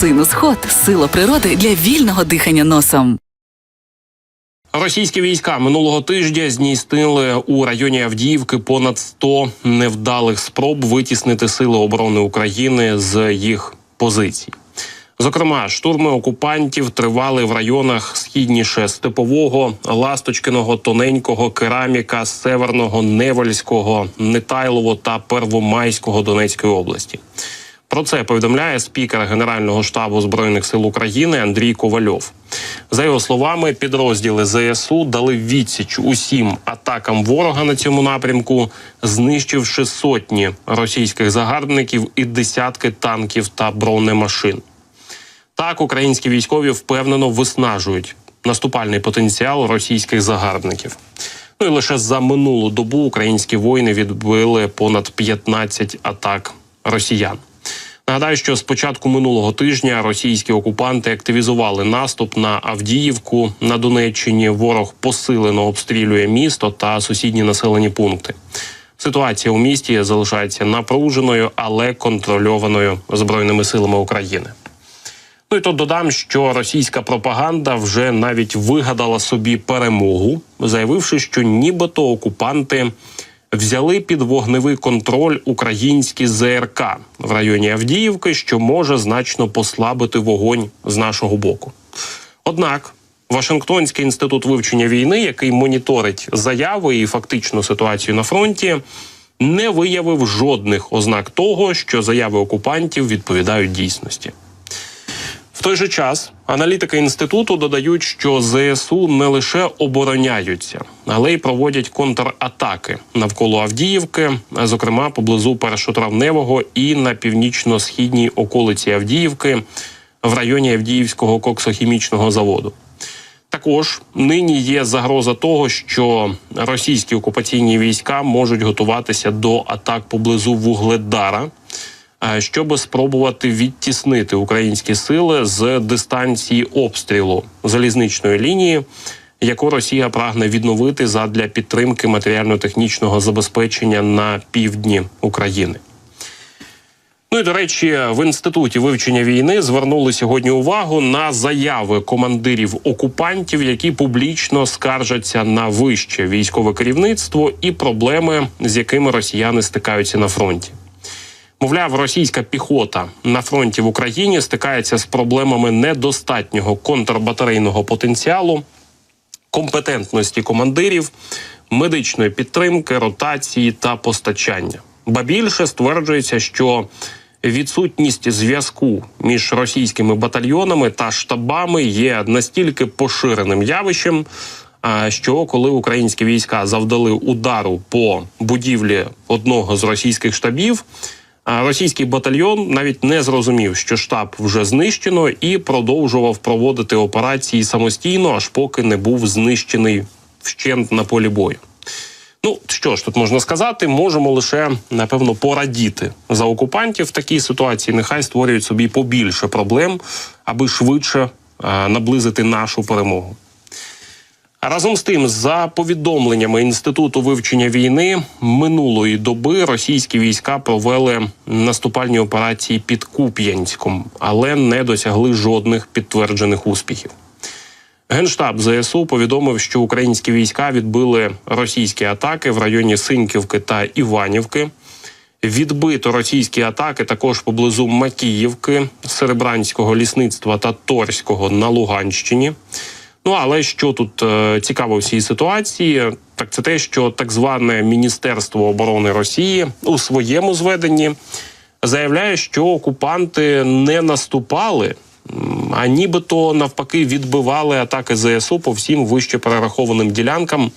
Синус Хот сила природи для вільного дихання носом. Російські війська минулого тижня здійснили у районі Авдіївки понад 100 невдалих спроб витіснити сили оборони України з їх позицій. Зокрема, штурми окупантів тривали в районах східніше Степового, Ласточкиного, Тоненького, Кераміка, Северного, Невельського, Нетайлово та Первомайського Донецької області. Про це повідомляє спікер Генерального штабу збройних сил України Андрій Ковальов. За його словами, підрозділи ЗСУ дали відсіч усім атакам ворога на цьому напрямку, знищивши сотні російських загарбників і десятки танків та бронемашин. Так, українські військові впевнено виснажують наступальний потенціал російських загарбників. Ну і лише за минулу добу українські воїни відбили понад 15 атак росіян. Нагадаю, що з початку минулого тижня російські окупанти активізували наступ на Авдіївку на Донеччині. Ворог посилено обстрілює місто та сусідні населені пункти. Ситуація у місті залишається напруженою, але контрольованою збройними силами України. Ну і тут додам, що російська пропаганда вже навіть вигадала собі перемогу, заявивши, що нібито окупанти взяли під вогневий контроль українські ЗРК в районі Авдіївки, що може значно послабити вогонь з нашого боку. Однак Вашингтонський інститут вивчення війни, який моніторить заяви і фактичну ситуацію на фронті, не виявив жодних ознак того, що заяви окупантів відповідають дійсності. В той же час аналітики інституту додають, що ЗСУ не лише обороняються, але й проводять контратаки навколо Авдіївки, зокрема поблизу першотравневого і на північно-східній околиці Авдіївки в районі Авдіївського коксохімічного заводу. Також нині є загроза того, що російські окупаційні війська можуть готуватися до атак поблизу Вугледара щоб спробувати відтіснити українські сили з дистанції обстрілу залізничної лінії, яку Росія прагне відновити задля підтримки матеріально-технічного забезпечення на півдні України. Ну і до речі, в інституті вивчення війни звернули сьогодні увагу на заяви командирів окупантів, які публічно скаржаться на вище військове керівництво і проблеми, з якими росіяни стикаються на фронті. Мовляв, російська піхота на фронті в Україні стикається з проблемами недостатнього контрбатарейного потенціалу, компетентності командирів, медичної підтримки, ротації та постачання. Ба більше стверджується, що відсутність зв'язку між російськими батальйонами та штабами є настільки поширеним явищем. Що коли українські війська завдали удару по будівлі одного з російських штабів, російський батальйон навіть не зрозумів, що штаб вже знищено, і продовжував проводити операції самостійно, аж поки не був знищений вщент на полі бою. Ну що ж тут можна сказати, можемо лише напевно порадіти за окупантів в такій ситуації. Нехай створюють собі побільше проблем, аби швидше е, наблизити нашу перемогу. Разом з тим, за повідомленнями інституту вивчення війни минулої доби російські війська провели наступальні операції під Куп'янськом, але не досягли жодних підтверджених успіхів. Генштаб ЗСУ повідомив, що українські війська відбили російські атаки в районі Синьківки та Іванівки. Відбито російські атаки також поблизу Макіївки, Серебранського лісництва та Торського на Луганщині. Ну але що тут е, цікаво в цій ситуації, так це те, що так зване Міністерство оборони Росії у своєму зведенні заявляє, що окупанти не наступали, а нібито навпаки відбивали атаки ЗСУ по всім вище перерахованим ділянкам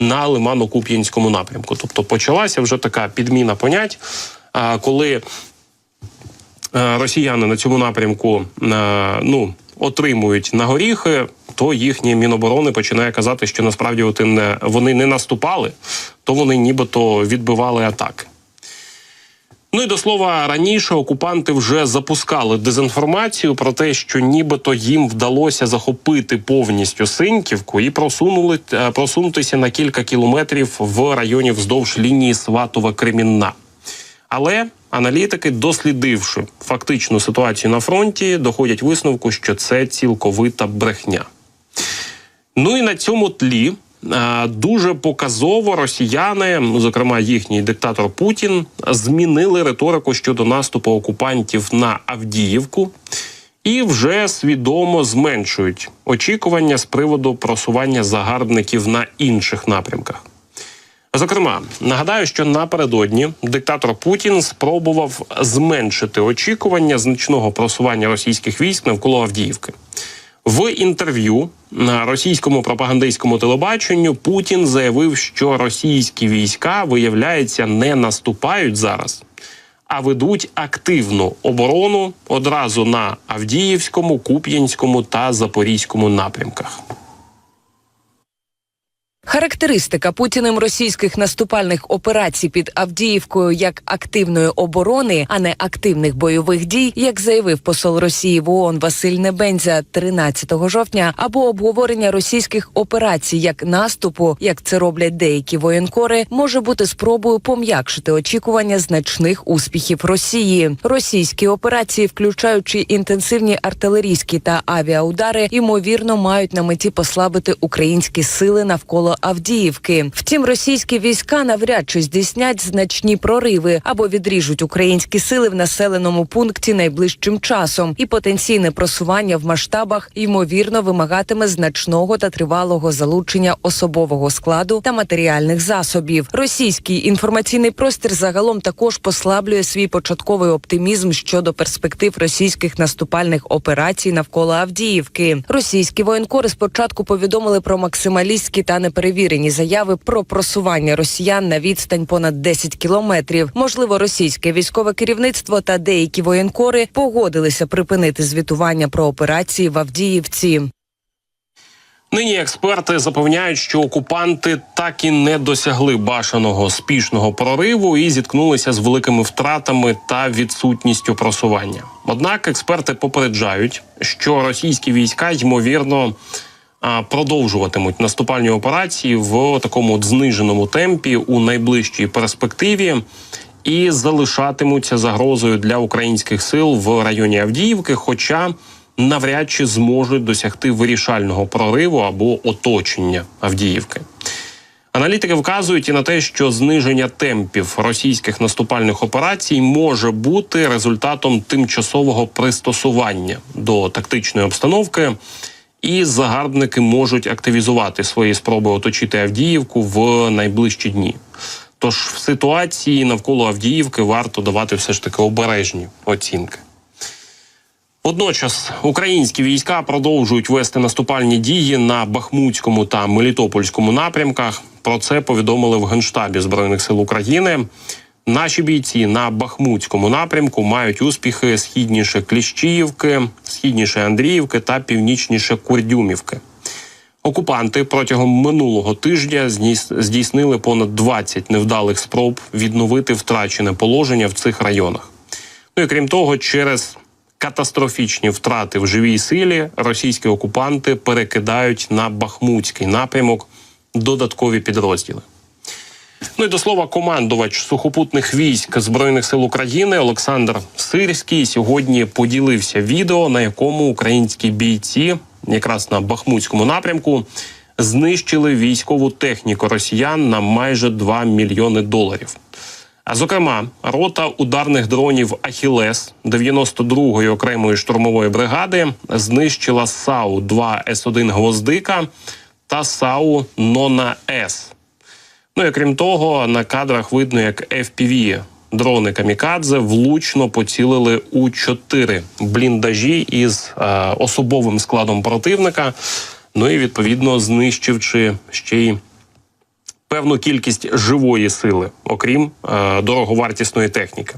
на Лимано-Куп'янському напрямку. Тобто почалася вже така підміна понять, коли е, росіяни на цьому напрямку е, ну отримують на горіхи, то їхнє міноборони починає казати, що насправді от не вони не наступали, то вони нібито відбивали атаки. Ну і до слова, раніше окупанти вже запускали дезінформацію про те, що нібито їм вдалося захопити повністю Синьківку і просунули е, просунутися на кілька кілометрів в районі вздовж лінії Сватова Кремінна. Але аналітики, дослідивши фактичну ситуацію на фронті, доходять висновку, що це цілковита брехня. Ну і на цьому тлі е, дуже показово росіяни, зокрема їхній диктатор Путін, змінили риторику щодо наступу окупантів на Авдіївку і вже свідомо зменшують очікування з приводу просування загарбників на інших напрямках. Зокрема, нагадаю, що напередодні диктатор Путін спробував зменшити очікування значного просування російських військ навколо Авдіївки. В інтерв'ю на російському пропагандистському телебаченню Путін заявив, що російські війська, виявляється, не наступають зараз, а ведуть активну оборону одразу на Авдіївському, Куп'янському та Запорізькому напрямках. Характеристика путіним російських наступальних операцій під Авдіївкою як активної оборони, а не активних бойових дій, як заявив посол Росії в ООН Василь Небензя 13 жовтня, або обговорення російських операцій як наступу, як це роблять деякі воєнкори, може бути спробою пом'якшити очікування значних успіхів Росії. Російські операції, включаючи інтенсивні артилерійські та авіаудари, ймовірно мають на меті послабити українські сили навколо Авдіївки. Втім, російські війська навряд чи здійснять значні прориви або відріжуть українські сили в населеному пункті найближчим часом, і потенційне просування в масштабах ймовірно вимагатиме значного та тривалого залучення особового складу та матеріальних засобів. Російський інформаційний простір загалом також послаблює свій початковий оптимізм щодо перспектив російських наступальних операцій навколо Авдіївки. Російські воєнкори спочатку повідомили про максималістські та неперевірені заяви про просування росіян на відстань понад 10 кілометрів. Можливо, російське військове керівництво та деякі воєнкори погодилися припинити звітування про операції в Авдіївці. Нині експерти запевняють, що окупанти так і не досягли бажаного спішного прориву і зіткнулися з великими втратами та відсутністю просування. Однак експерти попереджають, що російські війська ймовірно продовжуватимуть наступальні операції в такому зниженому темпі у найближчій перспективі. І залишатимуться загрозою для українських сил в районі Авдіївки, хоча навряд чи зможуть досягти вирішального прориву або оточення Авдіївки. Аналітики вказують і на те, що зниження темпів російських наступальних операцій може бути результатом тимчасового пристосування до тактичної обстановки, і загарбники можуть активізувати свої спроби оточити Авдіївку в найближчі дні. Тож в ситуації навколо Авдіївки варто давати все ж таки обережні оцінки. Водночас українські війська продовжують вести наступальні дії на Бахмутському та Мелітопольському напрямках. Про це повідомили в Генштабі Збройних сил України. Наші бійці на Бахмутському напрямку мають успіхи східніше Кліщіївки, східніше Андріївки та північніше Курдюмівки. Окупанти протягом минулого тижня здійс- здійснили понад 20 невдалих спроб відновити втрачене положення в цих районах. Ну і крім того, через катастрофічні втрати в живій силі російські окупанти перекидають на Бахмутський напрямок додаткові підрозділи. Ну і до слова, командувач сухопутних військ збройних сил України Олександр Сирський сьогодні поділився відео, на якому українські бійці, якраз на Бахмутському напрямку, знищили військову техніку росіян на майже 2 мільйони доларів. А зокрема, рота ударних дронів Ахілес 92-ї окремої штурмової бригади знищила САУ 2 С1 Гвоздика та САУ Нона С. Ну і крім того, на кадрах видно, як FPV дрони Камікадзе влучно поцілили у чотири бліндажі із е, особовим складом противника. Ну і відповідно знищивши ще й певну кількість живої сили, окрім е, дороговартісної техніки.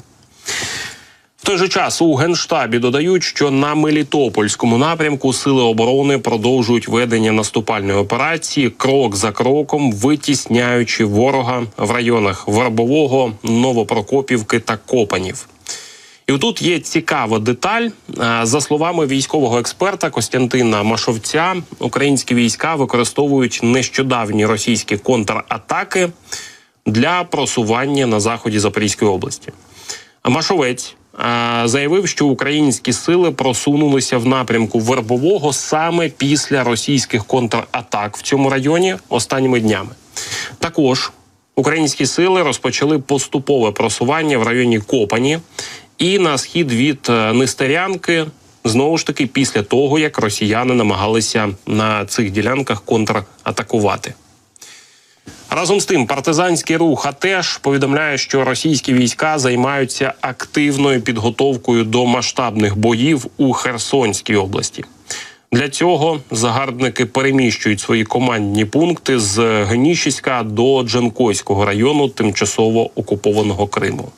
Той же час у генштабі додають, що на Мелітопольському напрямку сили оборони продовжують ведення наступальної операції крок за кроком, витісняючи ворога в районах Вербового, Новопрокопівки та Копанів. І тут є цікава деталь. Е, За словами військового експерта Костянтина Машовця, українські війська використовують нещодавні російські контратаки для просування на заході Запорізької області. Машовець е, заявив, що українські сили просунулися в напрямку вербового саме після російських контратак в цьому районі останніми днями. Також українські сили розпочали поступове просування в районі Копані і на схід від е, Нестерянки. Знову ж таки, після того як росіяни намагалися на цих ділянках контратакувати. Разом з тим, партизанський рух АТЕШ повідомляє, що російські війська займаються активною підготовкою до масштабних боїв у Херсонській області. Для цього загарбники переміщують свої командні пункти з Генішіська до Джанкойського району тимчасово окупованого Криму.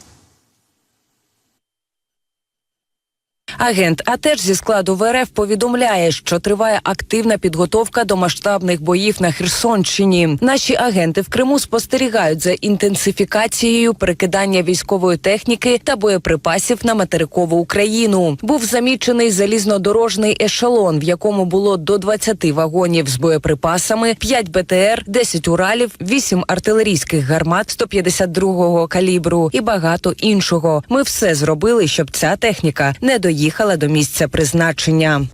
Агент АТЕШ зі складу ВРФ повідомляє, що триває активна підготовка до масштабних боїв на Херсонщині. Наші агенти в Криму спостерігають за інтенсифікацією перекидання військової техніки та боєприпасів на материкову Україну. Був замічений залізнодорожний ешелон, в якому було до 20 вагонів з боєприпасами, 5 БТР, 10 уралів, 8 артилерійських гармат 152-го калібру і багато іншого. Ми все зробили, щоб ця техніка не доїхала до місця призначення.